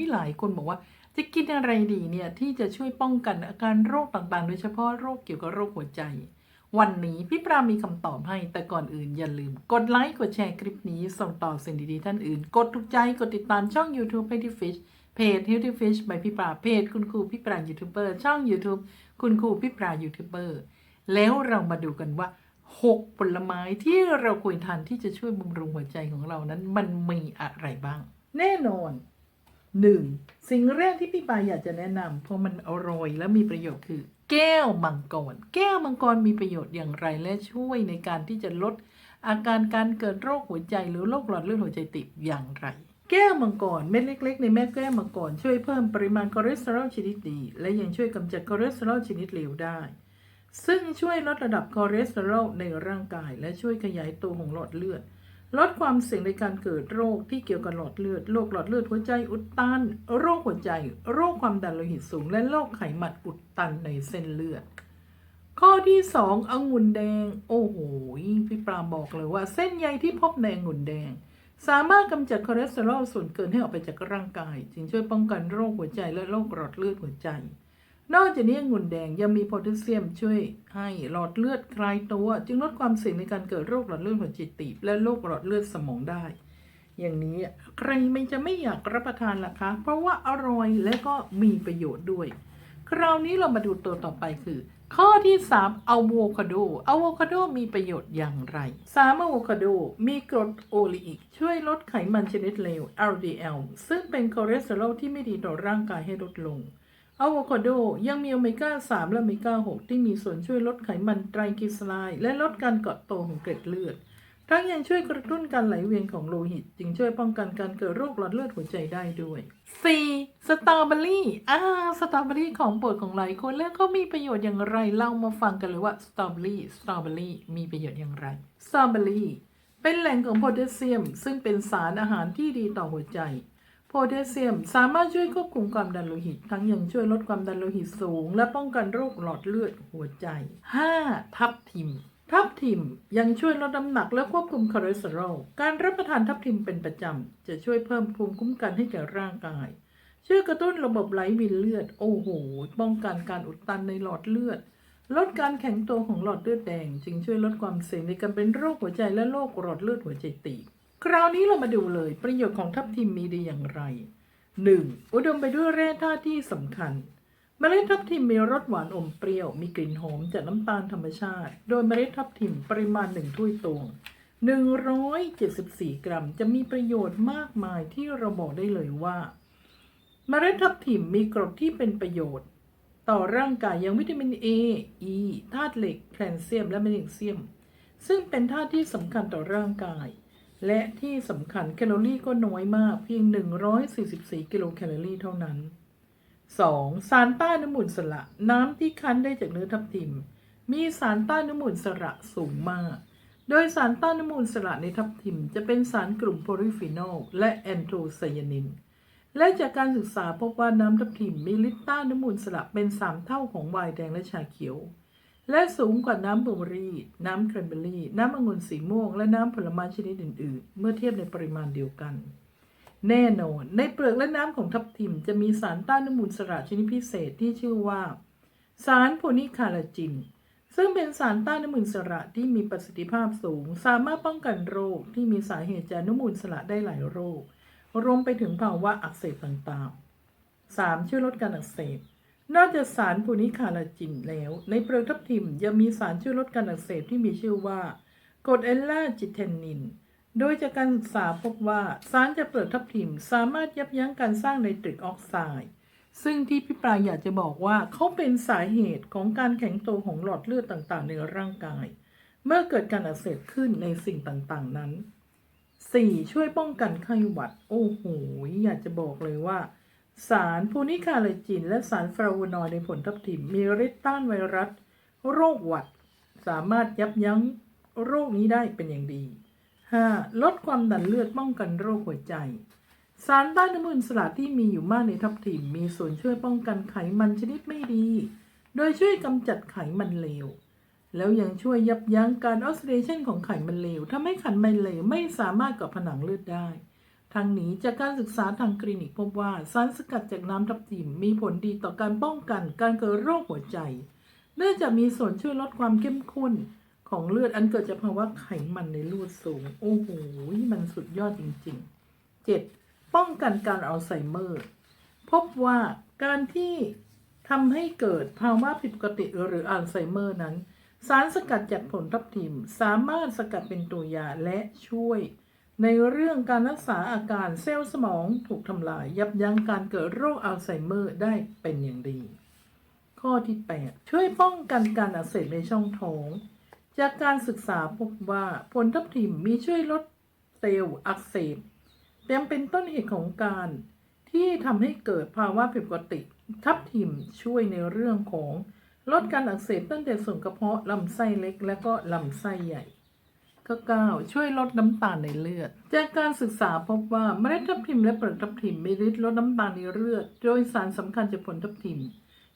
วิหลายคนบอกว่า จะกินอะไรดีเนี่ยที่จะช่วยป้องกันอาการโรคต่างๆ โดยเฉพาะโรคเกี่ยวกับโรคหัวใจ วันนี้พี่ปรามีคำตอบให้แต่ก่อนอื่นอย่าลืม กดไลค์กดแชร์คลิปนี้ส่งต่อสิ่งดีๆท่านอื่น กดถูกใจกดติดตามช่อง YouTube Healthy Fish เพจ Healthy Fish by พี่ปราเพจคุณครูพี่ปรายูทูบเบอร์ช่อง YouTube คุณครูพี่ปรายูทูบเบอร์แล้วเรามาดูกันว่า 6 ผลไม้ที่เราควรทานที่จะช่วยบำรุงหัวใจของเรานั้น มันมีอะไรบ้าง แน่นอน หนึ่งสิ่งแรกที่พี่ปาอยากจะแนะนำเพราะมันอร่อยและมีประโยชน์คือ แก้วมังกร แก้วมังกรมีประโยชน์อย่างไรและช่วยในการที่จะลด อาการการเกิดโรคหัวใจหรือโรคหลอดเลือดหัวใจติดอย่างไร แก้วมังกรเม็ดเล็ก ๆ ในแม่แก้วมังกรช่วยเพิ่มปริมาณคอเลสเตอรอลชนิดดี และยังช่วยกำจัดคอเลสเตอรอลชนิดเลวได้ ซึ่งช่วยลดระดับคอเลสเตอรอลในร่างกาย และช่วยขยายตัวของหลอดเลือด ลดความเสี่ยงในการเกิดโรคที่เกี่ยวกับหลอดเลือด โรคหลอดเลือดหัวใจอุดตัน โรคหัวใจ โรคความดันโลหิตสูง และโรคไขมันอุดตันในเส้นเลือด ข้อที่สององุ่นแดง โอ้โห พี่ปราบอกเลยว่า เส้นใยที่พบในองุ่นแดง สามารถกำจัดคอเลสเตอรอลส่วนเกินให้ออกไปจากร่างกาย จึงช่วยป้องกันโรคหัวใจและโรคหลอดเลือดหัวใจ นอกจากนี้องุ่นแดงยังมีโพแทสเซียมช่วยให้หลอดเลือดคลายตัว จึงลดความเสี่ยงในการเกิดโรคหลอดเลือดหัวใจตีบและโรคหลอดเลือดสมองได้ อย่างนี้ใครไม่จะไม่อยากรับประทานล่ะคะ เพราะว่าอร่อยและก็มีประโยชน์ด้วย คราวนี้เรามาดูตัวต่อไปคือ ข้อที่3อะโวคาโดอะโวคาโดมีประโยชน์อย่างไร3อะโวคาโดมีกรดโอลีอิกช่วยลดไขมันชนิดเลว LDL ซึ่งเป็นคอเลสเตอรอลที่ไม่ดีต่อร่างกายให้ลดลง อะโวคาโดยังมีโอเมก้า 3 และโอเมก้า 6 ที่มีส่วนช่วยลดไขมันไตรกลีเซอไรด์และลดการเกาะโตของเกล็ดเลือด ทั้งยังช่วยกระตุ้นการไหลเวียนของโลหิต จึงช่วยป้องกันการเกิดโรคหลอดเลือดหัวใจได้ด้วย 4. สตรอเบอรี่อ่าสตรอเบอรี่ของโปรดของหลายคนแล้วก็มีประโยชน์อย่างไร เรามาฟังกันเลยว่าสตรอเบอรี่สตรอเบอรี่มีประโยชน์อย่างไรสตรอเบอรี่เป็นแหล่งของโพแทสเซียม ซึ่งเป็นสารอาหารที่ดีต่อหัวใจ โพแทสเซียมสามารถช่วยควบคุมความดันโลหิต ทั้งยังช่วยลดความดันโลหิตสูง และป้องกันโรคหลอดเลือดหัวใจ 5. ทับทิม ทับทิมยังช่วยลดน้ำหนักและควบคุมคอเลสเตอรอล การรับประทานทับทิมเป็นประจำ จะช่วยเพิ่มภูมิคุ้มกันให้แก่ร่างกาย ช่วยกระตุ้นระบบไหลเวียนเลือด โอ้โห ป้องกันการอุดตันในหลอดเลือด ลดการแข็งตัวของหลอดเลือดแดง จึงช่วยลดความเสี่ยงในการเป็นโรคหัวใจและโรคหลอดเลือดหัวใจตีบ คราวนี้เรามาดูเลยประโยชน์ของทับทิมมีดีอย่างไร 1. อุดมไปด้วยแร่ธาตุที่สำคัญ เมล็ดทับทิมมีรสหวานอมเปรี้ยว มีกลิ่นหอมจากน้ำตาลธรรมชาติ โดยเมล็ดทับทิมปริมาณหนึ่งถ้วยตวง 174 กรัม จะมีประโยชน์มากมายที่เราบอกได้เลยว่า เมล็ดทับทิมมีกรดที่เป็นประโยชน์ ต่อร่างกายอย่างวิตามิน A E ธาตุเหล็กแคลเซียม และแมกนีเซียม ซึ่งเป็นธาตุที่สำคัญต่อร่างกาย และที่สำคัญแคลอรี่ก็น้อยมากเพียง 144 กิโลแคลอรี่เท่านั้น 2. สารต้านอนุมูลสระน้ำที่คั้นได้จากเนื้อทับทิม มีสารต้านอนุมูลสระสูงมาก โดยสารต้านอนุมูลสระในทับทิม จะเป็นสารกลุ่มโพลิฟีนอลและแอนโทไซยานิน และจากการศึกษาพบว่าน้ำทับทิมมีฤทธิ์ต้านอนุมูลสระเป็น 3 เท่าของไวน์แดงและชาเขียว และสูงกว่าน้ำบลูเบอร์รี่ น้ำแครนเบอรี่ น้ำองุ่นสีม่วง และน้ำผลไม้ชนิดอื่น ๆ เมื่อเทียบในปริมาณเดียวกัน แน่นอน ในเปลือกและน้ำของทับทิมจะมีสารต้านอนุมูลอิสระชนิดพิเศษที่ชื่อว่า สารโพนิคาลาจิน ซึ่งเป็นสารต้านอนุมูลอิสระที่มีประสิทธิภาพสูง สามารถป้องกันโรคที่มีสาเหตุจากอนุมูลอิสระได้หลายโรค รวมไปถึงภาวะอักเสบต่างๆ 3. ช่วยลดการอักเสบ นอกจากสารโพนิคาลาจินแล้ว ในเปลือกทับทิมยังมีสารช่วยลดการอักเสบที่มีชื่อว่ากรดเอลลาจิเทนนิน โดยจากการศึกษาพบว่าสารจากเปลือกทับทิมสามารถยับยั้งการสร้างไนตริกออกไซด์ซึ่งที่พี่ปลายอยากจะบอกว่าเขาเป็นสาเหตุของการแข็งตัวของหลอดเลือดต่างๆ ในร่างกาย เมื่อเกิดการอักเสบขึ้นในสิ่งต่างๆนั้น 4. ช่วยป้องกันไข้หวัด โอ้โห อยากจะบอกเลยว่า สารพูนิคาเลจิน และสารฟลาวนอยด์ในผลทับทิมมีฤทธิ์ต้านไวรัส โรคหวัด สามารถยับยั้งโรคนี้ได้เป็นอย่างดี 5. ลดความดันเลือดป้องกันโรคหัวใจ สารต้านอนุมูลอิสระที่มีอยู่มากในทับทิมมีส่วนช่วยป้องกันไขมันชนิดไม่ดี โดยช่วยกำจัดไขมันเลว แล้วยังช่วยยับยั้งการออกซิเดชันของไขมันเลวทำให้ไขมันเลวไม่สามารถเกาะผนังเลือดได้ ทั้งนี้จากการศึกษาทางคลินิกพบว่าสารสกัดจากน้ำทับทิมมีผลดีต่อการป้องกันการเกิดโรคหัวใจ เนื่องจากมีส่วนช่วยลดความเข้มข้นของเลือดอันเกิดจากภาวะไขมันในเลือดสูง โอ้โห มันสุดยอดจริงๆ 7. ป้องกันการอัลไซเมอร์ พบว่าการที่ทำให้เกิดภาวะผิดปกติหรืออัลไซเมอร์นั้น สารสกัดจากผลทับทิมสามารถสกัดเป็นตัวยาและช่วย ในเรื่องการรักษาอาการเซลล์สมองถูกทำลาย ยับยั้งการเกิดโรคอัลไซเมอร์ได้เป็นอย่างดี ข้อที่ 8 ช่วยป้องกันการอักเสบในช่องท้อง จากการศึกษาพบว่าผลทับทิมมีช่วยลดเซลล์อักเสบยังเป็นต้นเหตุของการที่ทำให้เกิดภาวะผิดปกติ ทับทิมช่วยในเรื่องของลดการอักเสบตั้งแต่ส่วนกระเพาะลำไส้เล็ก และก็ลำไส้ใหญ่ ข้อ9ช่วยลดน้ำตาลในเลือด จากการศึกษาพบว่าเมล็ดทับทิมและเปลือกทับทิมมีฤทธิ์ลดน้ำตาลในเลือด โดยสารสำคัญจากผลทับทิม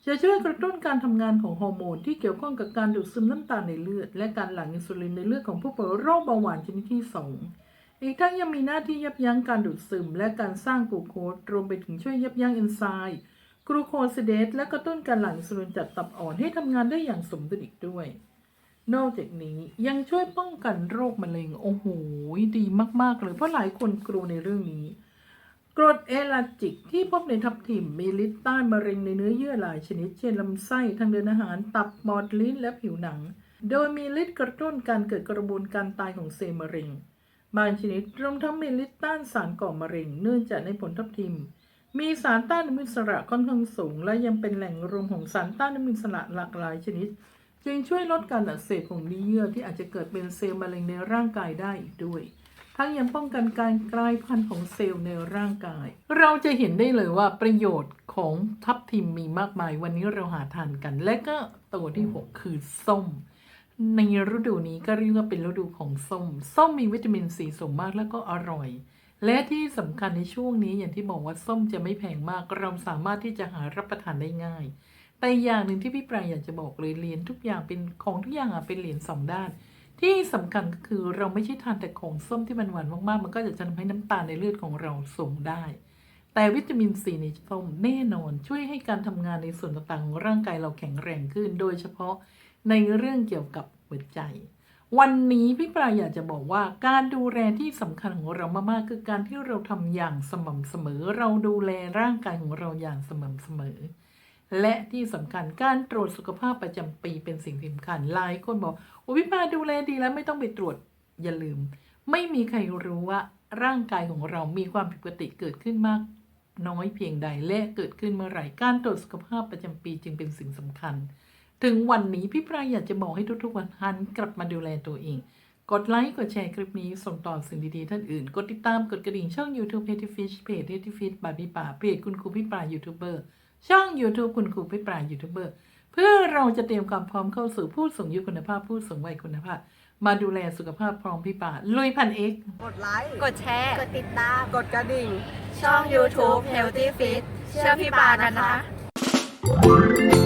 จะช่วยกระตุ้นการทำงานของฮอร์โมนที่เกี่ยวข้องกับการดูดซึมน้ำตาลในเลือด และการหลั่งอินซูลินในเลือดของผู้ป่วยโรคเบาหวานชนิดที่ 2 อีกทั้งยังมีหน้าที่ยับยั้งการดูดซึม และการสร้างกลูโคสรวมไปถึงช่วยยับยั้งเอนไซม์กลูโคซิเดสและกระตุ้นการหลั่งอินซูลินจากตับอ่อนให้ทำงานได้อย่างสมดุลอีกด้วย นอกจากนี้ยังช่วยป้องกันโรคมะเร็งโอ้โหดีมาก ๆ เลยเพราะหลายคนกลัวในเรื่องนี้กรดเอลาจิกที่พบในทับทิมมีฤทธิ์ต้านมะเร็งในเนื้อเยื่อหลายชนิด เช่นลำไส้ทางเดินอาหารตับปอดลิ้นและผิวหนัง โดยมีฤทธิ์กระตุ้นการเกิดกระบวนการตายของเซลล์มะเร็ง บางชนิดรวมทั้งมีฤทธิ์ต้านสารก่อมะเร็ง เนื่องจากในผลทับทิม มีสารต้านอนุมูลอิสระค่อนข้างสูง และยังเป็นแหล่งรวมของสารต้านอนุมูลอิสระหลากหลายชนิด จึงช่วยลดการอักเสบของเนื้อเยื่อที่อาจจะเกิดเป็นเซลล์มะเร็งในร่างกายได้อีกด้วย ทั้งยังป้องกันการกลายพันธุ์ของเซลล์ในร่างกาย เราจะเห็นได้เลยว่าประโยชน์ของทับทิมมีมากมาย วันนี้เราหาทานกัน และก็ตัวที่ 6 คือส้ม ในฤดูนี้ก็เรียกว่าเป็นฤดูของส้ม ส้มมีวิตามินซีสูงมากแล้วก็อร่อยและที่สำคัญในช่วงนี้อย่างที่บอกว่าส้มจะไม่แพงมาก เราสามารถที่จะหารับประทานได้ง่าย แต่อย่างหนึ่งที่พี่ปรายอยากจะบอกเลยเหรียญทุกอย่างเป็นของทุกอย่างอะเป็นเหรียญสองด้าน ที่สำคัญก็คือเราไม่ใช่ทานแต่ของส้มที่มันหวานมากๆ มันก็จะทำให้น้ำตาลในเลือดของเราสูงได้ แต่วิตามินซีในส้มแน่นอนช่วยให้การทำงานในส่วนต่างๆของร่างกายเราแข็งแรงขึ้น โดยเฉพาะในเรื่องเกี่ยวกับหัวใจ วันนี้พี่ปรายอยากจะบอกว่าการดูแลที่สำคัญของเรามากๆคือการที่เราทำอย่างสม่ำเสมอ เราดูแลร่างกายของเราอย่างสม่ำเสมอ และที่สำคัญการตรวจสุขภาพประจำปีเป็นสิ่งสำคัญหลายคนบอกโอ้พี่ปาดูแลดีแล้วไม่ต้องไปตรวจอย่าลืม ไม่มีใครรู้ว่าร่างกายของเรามีความผิดปกติเกิดขึ้นมาก น้อยเพียงใดและเกิดขึ้นเมื่อไหร่การตรวจสุขภาพประจำปีจึงเป็นสิ่งสำคัญ ถึงวันนี้พี่ปรายอยากจะบอกให้ทุกๆวันหันกลับมาดูแลตัวเองกดไลค์ กดแชร์คลิปนี้ ส่งต่อสิ่งดีๆ ท่านอื่น กดติดตามกดกระดิ่งช่อง YouTube p e t y Fish เพจ p e t y Fish บาร์บี้ป่าเพจคุณครูพี่ปรายยูทูบเบอร์ ช่อง YouTube คุณครูพี่ปรายยูทูบเบอร์เพื่อเราจะเตรียมความพร้อมเข้าสู่ผู้สูงอายุคุณภาพผู้สูงวัยคุณภาพ มาดูแลสุขภาพพร้อมพี่ป่าลุยพันเอ็กกดไลค์ กดแชร์ กดติดตาม กดกระดิ่ง ช่อง YouTube Healthy Fit เชื่อพี่ปากันนะคะ